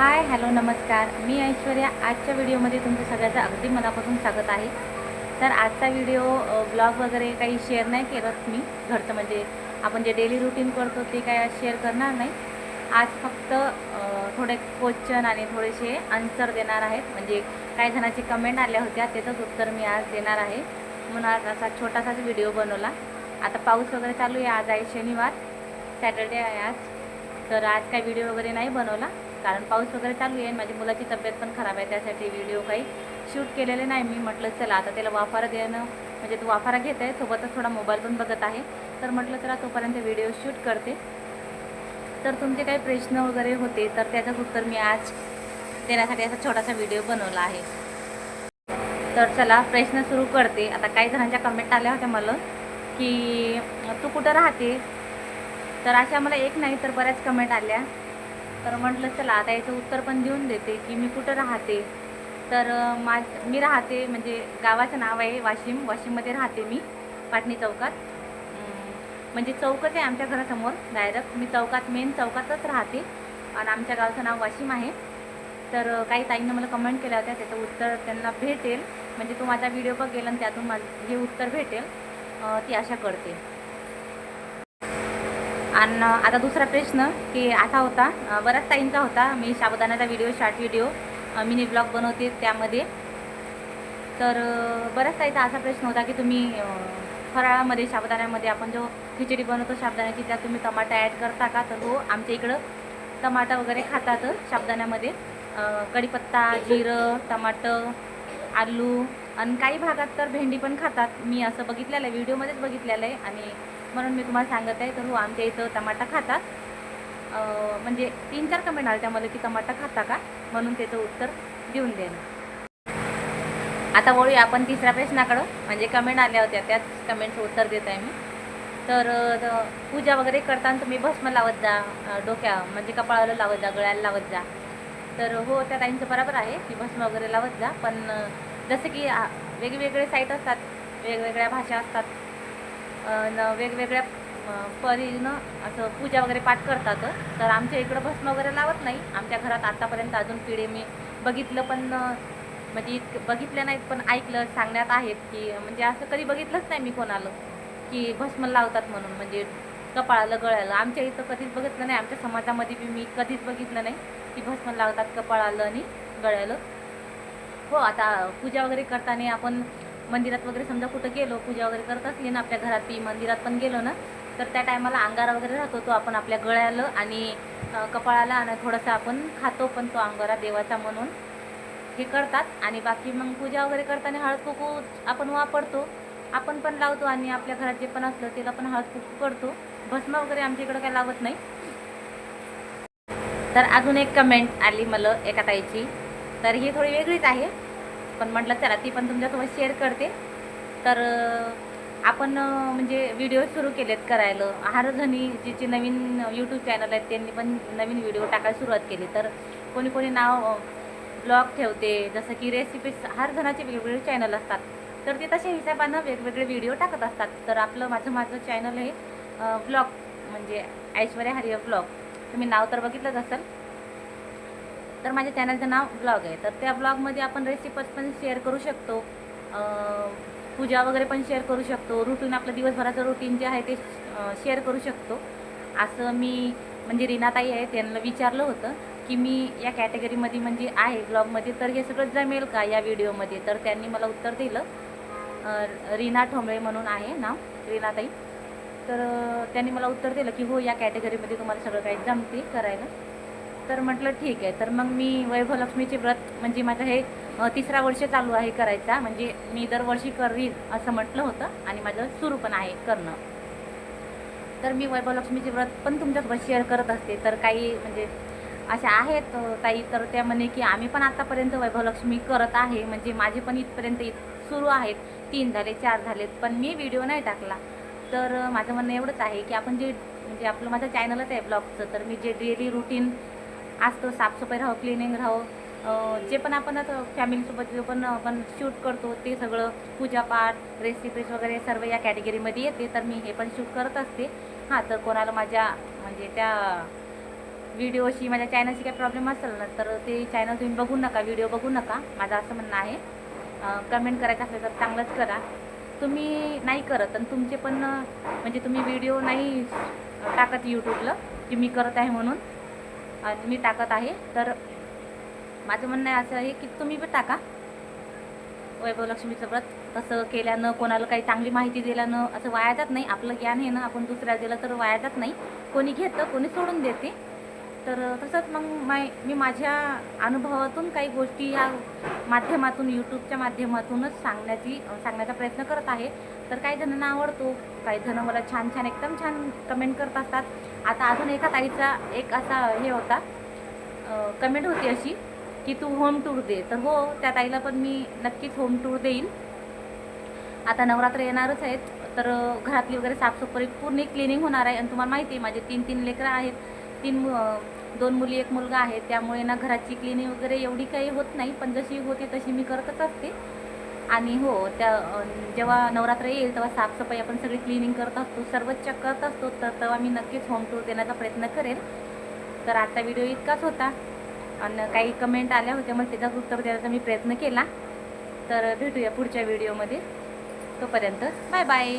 Hi hello नमस्कार. मी ऐश्वर्या. आजच्या व्हिडिओमध्ये तुमचं सगळ्याचं अगदी मनापासून स्वागत आहे. तर आजचा व्हिडिओ ब्लॉग वगैरे काही शेअर नाही करत मी घरचं. म्हणजे आपण जे डेली रुटीन करतो ते काय आज शेअर करणार नाही. आज फक्त थोडे क्वेश्चन आणि थोडेसे आन्सर देणार आहेत. म्हणजे काही जणांची कमेंट आल्या होत्या त्याचंच उत्तर मी आज देणार आहे. म्हणून आज असा छोटासाच व्हिडिओ बनवला. आता पाऊस वगैरे चालू आहे. आज आहे शनिवार. सॅटर्डे आहे आज. तर आज काही व्हिडिओ वगैरे नाही बनवला. कारण पाऊस वगैरे चालू आहे माझ्या मुलाची तब्येत पण खराब आहे त्यासाठी व्हिडिओ काही शूट केलेले नाही मी. म्हटलं चला आता त्याला वाफारा देणं म्हणजे तो वाफारा घेत आहे सोबतच थोडा मोबाईल पण बघत आहे. तर म्हटलं चला तोपर्यंत व्हिडिओ शूट करते. तर तुमचे काही प्रश्न वगैरे होते तर त्याचंच उत्तर मी आज देण्यासाठी असा छोटासा व्हिडिओ बनवला आहे. तर चला प्रश्न सुरू करते. आता काही जणांच्या कमेंट आल्या होत्या मला की तू कुठं राहते तर अशा मला एक नाही तर बऱ्याच कमेंट आल्या. तर म्हटलं चला आता याचं उत्तर पण देऊन देते की मी कुठं राहते. तर मा मी राहते म्हणजे गावाचं नाव आहे वाशिम. वाशिममध्ये राहते मी पाटणी चौकात. म्हणजे चौकच आहे आमच्या घरासमोर डायरेक्ट मी चौकात मेन चौकातच राहते आणि आमच्या गावचं नाव वाशिम आहे. तर काही ताईंना मला कमेंट केल्या होत्या त्याचं उत्तर त्यांना भेटेल. म्हणजे तो माझा व्हिडिओ बघेल आणि त्यातून मला हे उत्तर भेटेल. ती आशा करते. आणि आता दुसरा प्रश्न की असा होता बराच बऱ्याच ताईंचा होता. मी साबुदाण्याचा video short video mini blog बनवते त्यामध्ये. तर बराच टाईमचा असा प्रश्न होता की तुम्ही फराळामध्ये साबुदाण्यामध्ये आपण जो खिचडी बनवतो साबुदाण्याची त्यात तुम्ही टमाटा ॲड करता का? तर हो आमच्या इकडं टमाटा वगैरे खातात साबुदाण्यामध्ये. कढीपत्ता जिरं टमाटं आलू आणि काही भागात तर भेंडी पण खातात. मी असं बघितलेलं आहे व्हिडिओमध्येच बघितलेलं आहे. आणि म्हणून मी तुम्हाला सांगत आहे तर हो आमच्या इथं टमाटा खातात. म्हणजे तीन चार कमेंट आले त्यामध्ये की टमाटा खाता का? म्हणून त्याचं उत्तर देऊन देणं आता वळूया आपण तिसऱ्या प्रश्नाकडं. म्हणजे कमेंट आल्या होत्या त्याच कमेंटचं उत्तर देत आहे मी. तर पूजा वगैरे करताना तुम्ही भस्म लावत जा डोक्या म्हणजे कपाळाला लावत जा गळ्याला लावत जा. तर हो त्या ताईंचं बरोबर आहे की भस्म वगैरे लावत जा. पण जसं की वेगवेगळे साईट असतात वेगवेगळ्या भाषा असतात. न वेगवेगळ्या परीनं असं पूजा वगैरे पाठ करतात. तर आमच्या इकडं भस्म वगैरे लावत नाही. आमच्या घरात आतापर्यंत अजून पिढी मी बघितलं पण म्हणजे इतकं बघितलं नाहीत पण ऐकलं सांगण्यात आहेत की म्हणजे असं कधी बघितलंच नाही मी कोणाला की भस्म लावतात म्हणून. म्हणजे कपाळाला गळ्याला. आमच्या इथं कधीच बघितलं नाही. आमच्या समाजामध्ये बी मी कधीच बघितलं नाही की भस्म लावतात कपाळाला आणि गळ्याला. हो आता पूजा वगैरे करताना आपण मंदिरात वगैरे समजा कुठं गेलो पूजा वगैरे करत असली ना आपल्या घरात बी मंदिरात पण गेलो ना तर त्या टायमाला अंगारा वगैरे राहतो तो आपण आपल्या गळ्याला आणि कपाळाला आणि थोडासा आपण खातो पण तो अंगारा देवाचा म्हणून हे करतात. आणि बाकी मग पूजा वगैरे करताना हळद कुकू आपण वापरतो. आपण पण लावतो आणि आपल्या घरात जे पण असलं त्याला पण हळद कुकू करतो. भस्म वगैरे आमच्या इकडं काही लावत नाही. तर अजून एक कमेंट आली मला एका ताईची. तर ही थोडी वेगळीच आहे. पण म्हटलं चला ती पण तुमच्यासोबत शेअर करते. तर आपण म्हणजे व्हिडिओ सुरू केलेत करायला. हारधनी जे जे नवीन यूट्यूब चॅनल आहेत त्यांनी पण नवीन व्हिडिओ टाकायला सुरुवात केली. तर कोणी कोणी नाव ब्लॉग ठेवते. जसं की रेसिपीज हारधनाचे वेगवेगळे चॅनल असतात. तर ते तशा हिशोबानं वेगवेगळे व्हिडिओ टाकत असतात. तर आपलं माझं माझं चॅनल हे ब्लॉग म्हणजे ऐश्वर्या हरियर ब्लॉग तुम्ही नाव तर बघितलंच असेल. तर माझ्या चॅनलचं नाव ब्लॉग आहे. तर त्या ब्लॉगमध्ये आपण रेसिपीज पण शेअर करू शकतो. पूजा वगैरे पण शेअर करू शकतो. रुटीन आपलं दिवसभराचं रुटीन जे आहे ते शेअर करू शकतो. असं मी म्हणजे रीनाताई आहे त्यांना विचारलं होतं की मी या कॅटेगरीमध्ये म्हणजे आहे ब्लॉगमध्ये तर हे सगळं जमेल का या व्हिडिओमध्ये तर त्यांनी मला उत्तर दिलं. रीना ठोंबळे म्हणून आहे नाव रीनाताई. तर त्यांनी मला उत्तर दिलं की हो या कॅटेगरीमध्ये तुम्हाला सगळं काही जमते करायला. तर म्हटलं ठीक आहे. तर मग मी वैभवलक्ष्मीचे व्रत म्हणजे माझं हे तिसरा वर्ष चालू आहे करायचा. म्हणजे मी दरवर्षी करीन असं म्हटलं होतं आणि माझं सुरू पण आहे करणं. तर मी वैभवलक्ष्मीचे व्रत पण तुमच्यासोबत शेअर करत असते. तर काही म्हणजे अशा आहेत ताई तर त्या म्हणे की आम्ही पण आतापर्यंत वैभवलक्ष्मी करत आहे. म्हणजे माझे पण इथपर्यंत इत सुरू आहेत. तीन झाले चार झालेत पण मी व्हिडिओ नाही टाकला. तर माझं म्हणणं एवढंच आहे की आपण जे म्हणजे आपलं माझं चॅनलच आहे ब्लॉगचं. तर मी जे डेली रुटीन असतं साफसफाई राहो क्लिनिंग राहो. जे पण आपण आता फॅमिलीसोबत जे पण आपण शूट करतो ते सगळं पूजापाठ रेसिपीज वगैरे सर्व या कॅटेगरीमध्ये येते. तर मी हे पण शूट करत असते. हां तर कोणाला माझ्या म्हणजे त्या व्हिडिओशी माझ्या चॅनलशी काही प्रॉब्लेम असेल ना तर ते चॅनल तुम्ही बघू नका व्हिडिओ बघू नका. माझं असं म्हणणं आहे. कमेंट करायचं असलं तर चांगलंच करा. तुम्ही नाही करत आणि तुमचे पण म्हणजे तुम्ही व्हिडिओ नाही टाकत यूट्यूबला की मी करत आहे म्हणून. आणि मी टाकत आहे. तर माझं म्हणणं आहे असं आहे की तुम्ही पण टाका. वैभव लक्ष्मीचं व्रत तसं केल्यानं कोणाला काही चांगली माहिती दिल्यानं असं वाया जात नाही. आपलं ज्ञान हे ना आपण दुसऱ्या दिलं तर वाया जात नाही. कोणी घेतं कोणी सोडून देते. तर तसंच मग माय मी माझ्या अनुभवातून काही गोष्टी या माध्यमातून यूट्यूबच्या माध्यमातूनच सांगण्याची सांगण्याचा प्रयत्न करत आहे. तर काही जणांना आवडतो काही जण मला छान छान एकदम छान कमेंट करत असतात. आता अजून एका ताईचा एक असा हे होता कमेंट होती अशी की तू होम टूर दे. तर हो त्या ताईला पण मी नक्कीच होम टूर देईल आता नवरात्र येणारच आहेत तर घरातली वगैरे साफसफाई पूर्ण क्लिनिंग होणार आहे. आणि तुम्हाला माहिती आहे माझे तीन तीन लेकरं आहेत. तीन दोन मुली एक मुलगा आहे. त्यामुळे ना घराची क्लिनिंग वगैरे एवढी काही होत नाही. पण जशी होते तशी मी करतच असते. आणि हो त्या जेव्हा नवरात्र येईल तेव्हा साफसफाई आपण सगळी क्लिनिंग करत असतो सर्वच चेक करत असतो तर तेव्हा मी नक्कीच होम टूर देण्याचा प्रयत्न करेन. तर आजचा व्हिडिओ इतकाच होता. आणि काही कमेंट आल्या होत्या मग त्याचं उत्तर देण्याचा मी प्रयत्न केला. तर भेटूया पुढच्या व्हिडिओमध्ये तोपर्यंत बाय बाय